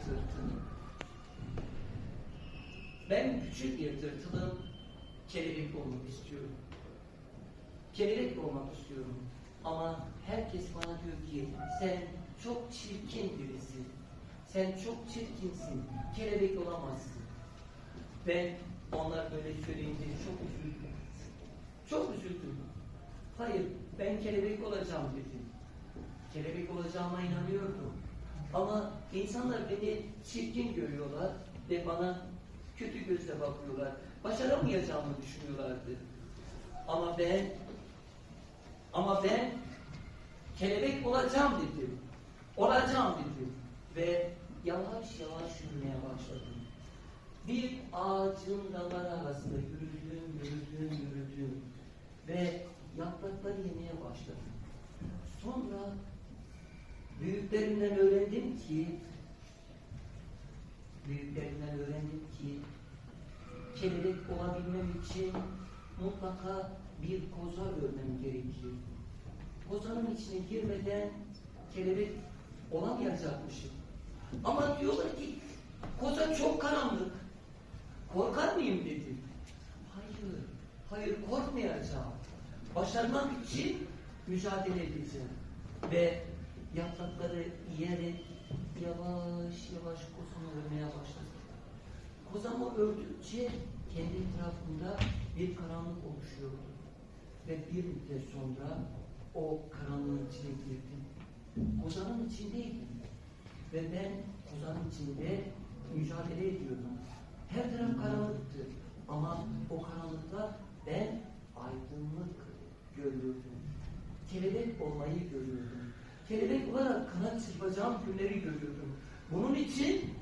tırtılım. Ben küçük bir tırtılım, kelebek olmak istiyorum. Kelebek olmak istiyorum. Ama herkes bana diyor ki sen çok çirkin birisin. Sen çok çirkinsin. Kelebek olamazsın. Ben onlar böyle söyleyince çok üzüldüm. Çok üzüldüm. Hayır, ben kelebek olacağım dedim. Kelebek olacağıma inanıyordum. Ama insanlar beni çirkin görüyorlar ve bana kötü gözle bakıyorlar. Başaramayacağımı düşünüyorlardı. Ama ben ama ben kelebek olacağım dedim. Olacağım dedim. Ve yavaş yavaş yürümeye başladım. Bir ağacın dalları arasında yürüdüm, yürüdüm, yürüdüm. Ve yaprakları yemeye başladım. Sonra büyüklerimden öğrendim ki büyüklerimden öğrendim ki kelebek olabilmem için mutlaka bir koza örmem gerekir. Kozanın içine girmeden kelebek olamayacakmışım. Ama diyorlar ki koza çok karanlık. Korkar mıyım dedim. Hayır, hayır korkmayacağım. Başarmak için mücadele edeceğim. Ve yaprakları yiyerek yavaş yavaş kozamı örmeye başladım. Kozamı ördükçe kendi etrafımda bir karanlık oluşuyordu. Ve bir müddet sonra o karanlığın içine girdim. Kozanın içindeydim. Ve ben kozanın içinde mücadele ediyordum. Her taraf karanlıktı. Ama o karanlıkta ben aydınlık görüyordum. Kelebek olmayı görüyordum. Kelebek olarak kanat çırpacağım günleri görüyordum. Bunun için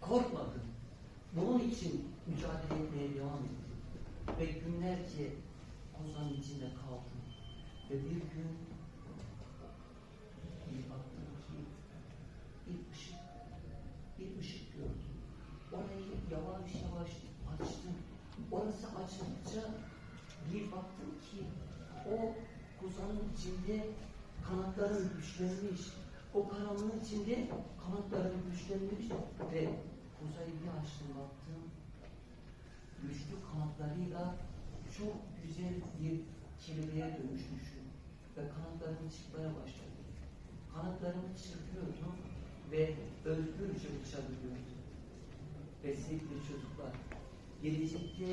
korkmadım. Bunun için mücadele etmeye devam ettim. Ve günlerce kozanın içinde kaldım. Ve bir gün bir baktım ki bir ışık, bir ışık gördüm. Orayı yavaş yavaş açtım. Orası açıldıkça bir baktım ki o kozanın içinde kanatların güçlenmiş. O karanlığın içinde kanatların güçlenmiş ve kozayı bir açtım baktım. Güçlü kanatlarıyla çok güzel bir kelebeğe dönüşmüşüm. Ve kanatlarım çıkmaya başladı. Kanatlarımı çırpıyordum ve özgürce uçabiliyordum. Ve sevgili çocuklar, gelecekte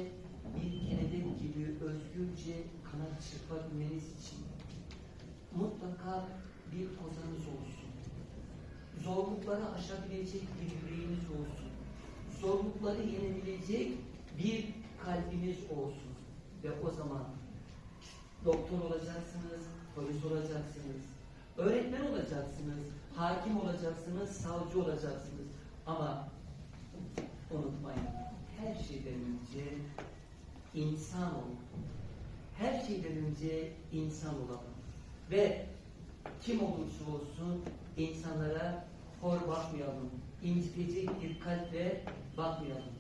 bir kelebek gibi özgürce kanat çırpabilmeniz için mutlaka bir kozanız olsun. Zorlukları aşabilecek bir yüreğiniz olsun. Zorlukları yenebilecek bir kalbiniz olsun. Ve o zaman doktor olacaksınız, polis olacaksınız, öğretmen olacaksınız, hakim olacaksınız, savcı olacaksınız. Ama unutmayın, her şeyden önce insan olun. Her şeyden önce insan olalım. Ve kim olursa olsun insanlara hor bakmayalım. İncitecek bir kalple bakmayalım.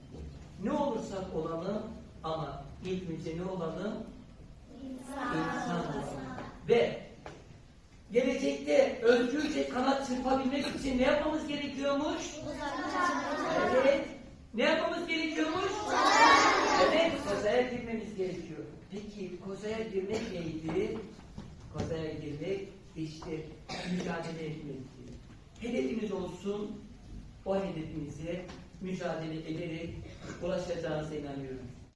Ne olursak olalım ama ilk önce ne olalım? İnsan olalım. Ve gelecekte özgürce kanat çırpabilmek için ne yapmamız gerekiyormuş? Evet. Ne yapmamız girmemiz gerekiyor. Peki kozaya girmek neydi? Kozaya girmek işte mücadele etmekti. Hedefiniz olsun, o hedefinize mücadele ederek ulaşacağınıza inanıyorum.